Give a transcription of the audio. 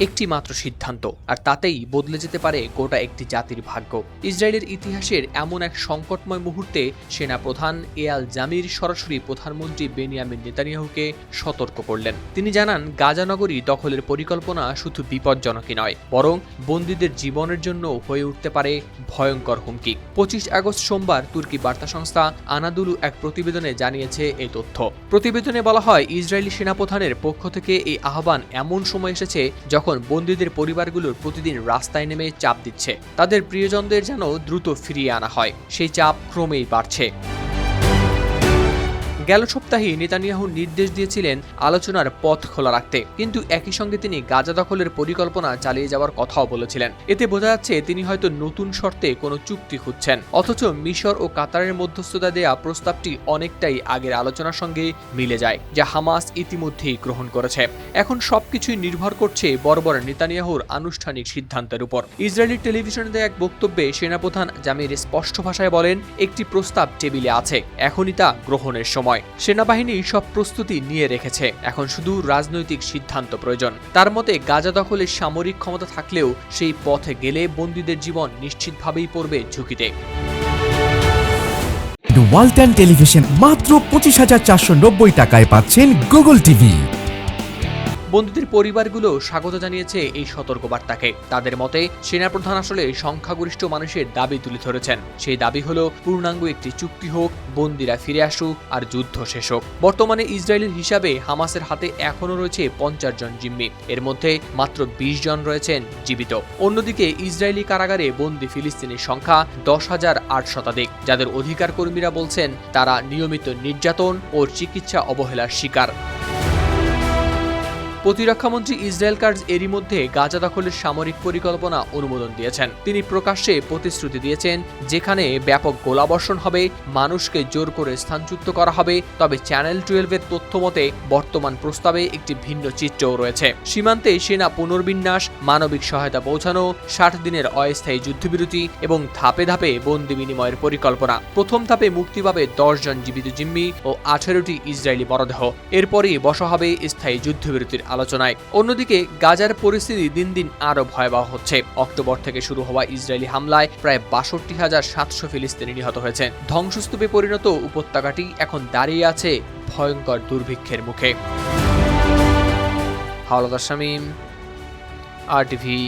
একটি মাত্র সিদ্ধান্ত, আর তাতেই বদলে যেতে পারে গোটা একটি জাতির ভাগ্য। ইসরায়েলের ইতিহাসের এমন এক সংকটময় মুহূর্তে সেনাপ্রধান এয়াল জামির সরাসরি প্রধানমন্ত্রী বেনিয়ামিন নেতানিয়াহুকে সতর্ক করলেন। তিনি জানান, গাজা নগরী দখলের পরিকল্পনা শুধু বিপজ্জনকই নয়, বরং বন্দীদের জীবনের জন্য হয়ে উঠতে পারে ভয়ঙ্কর হুমকি। পঁচিশ আগস্ট সোমবার তুর্কি বার্তা সংস্থা আনাদুলু এক প্রতিবেদনে জানিয়েছে এই তথ্য। প্রতিবেদনে বলা হয়, ইসরায়েলি সেনাপ্রধানের পক্ষ থেকে এই আহ্বান এমন সময় এসেছে যখন বন্দীদের পরিবারগুলোর প্রতিদিন রাস্তায় নেমে চাপ দিচ্ছে, তাদের প্রিয়জনদের যেন দ্রুত ফিরিয়ে আনা হয়, সেই চাপ ক্রমেই বাড়ছে। গেল সপ্তাহে নেতানিয়াহু নির্দেশ দিয়েছিলেন আলোচনার পথ খোলা রাখতে। কিন্তু একই সঙ্গে তিনি গাজা দখলের পরিকল্পনা চালিয়ে যাওয়ার কথাও বলেছিলেন। এতে বোঝা যাচ্ছে তিনি হয়তো নতুন শর্তে কোনো চুক্তি খুঁজছেন। অথচ মিশর ও কাতারের মধ্যস্থতা দেয়া প্রস্তাবটি অনেকটাই আগের আলোচনার সঙ্গে মিলে যায়, যা হামাস ইতিমধ্যেই গ্রহণ করেছে। এখন সবকিছুই নির্ভর করছে বর্বর নেতানিয়াহুর আনুষ্ঠানিক সিদ্ধান্তের উপর। ইসরায়েলি টেলিভিশনে দেয়া এক বক্তব্যে সেনাপ্রধান জামির স্পষ্ট ভাষায় বলেন, একটি প্রস্তাব টেবিলে আছে, এখনই তা গ্রহণের সময়। সেনাবাহিনী সব প্রস্তুতি নিয়ে রেখেছে। এখন শুধু রাজনৈতিক সিদ্ধান্ত প্রয়োজন। তার মতে, গাজা দখলে সামরিক ক্ষমতা থাকলেও সেই পথে গেলে বন্দীদের জীবন নিশ্চিতভাবেই পড়বে ঝুঁকিতে। ওয়ালটন টেলিভিশন মাত্র পঁচিশ হাজার চারশো টাকায় পাচ্ছেন গুগল টিভি বন্দীদের পরিবারগুলো স্বাগত জানিয়েছে এই সতর্কবার্তাকে। তাদের মতে, সেনাপ্রধান আসলে সংখ্যাগরিষ্ঠ মানুষের দাবি তুলে ধরেছেন। সেই দাবি হলো, পূর্ণাঙ্গ একটি চুক্তি হোক, বন্দিরা ফিরে আসুক আর যুদ্ধ শেষ হোক। বর্তমানে ইসরায়েলের হিসাবে হামাসের হাতে এখনও রয়েছে পঞ্চাশ জন জিম্মি। এর মধ্যে মাত্র বিশ জন রয়েছেন জীবিত। অন্যদিকে, ইসরায়েলি কারাগারে বন্দি ফিলিস্তিনের সংখ্যা দশ হাজার আট শতাধিক। যাদের অধিকার কর্মীরা বলছেন, তারা নিয়মিত নির্যাতন ও চিকিৎসা অবহেলার শিকার। প্রতিরক্ষামন্ত্রী ইসরায়েল কার্জ এরই মধ্যে গাজা দখলের সামরিক পরিকল্পনা অনুমোদন দিয়েছেন। তিনি প্রকাশ্যে প্রতিশ্রুতি দিয়েছেন, যেখানে ব্যাপক গোলাবর্ষণ হবে, মানুষকে জোর করে স্থানচ্যুত করা হবে, তবে চ্যানেল টুয়েলভের তথ্য মতে বর্তমান প্রস্তাবে একটি ভিন্ন চিত্রও রয়েছে। সীমান্তে সেনা পুনর্বিন্যাস, মানবিক সহায়তা পৌঁছানো, ষাট দিনের অস্থায়ী যুদ্ধবিরতি এবং ধাপে ধাপে বন্দি বিনিময়ের পরিকল্পনা। প্রথম ধাপে মুক্তি পাবে দশ জন জীবিত জিম্মি ও আঠেরোটি ইসরায়েলি মরদেহ। এরপরই বসা হবে স্থায়ী যুদ্ধবিরতির আলোচনায়। অন্যদিকে, গাজার পরিস্থিতি দিন দিন আরও ভয়াবহ হচ্ছে। অক্টোবর থেকে শুরু হওয়া ইসরায়েলি হামলায় প্রায় বাষট্টি হাজার সাতশো ফিলিস্তিনি নিহত হয়েছে। ধ্বংসস্তূপে পরিণত উপত্যকাটি এখন দাঁড়িয়ে আছে ভয়ঙ্কর দুর্ভিক্ষের মুখে। হাওলাদার শামীম আর টিভি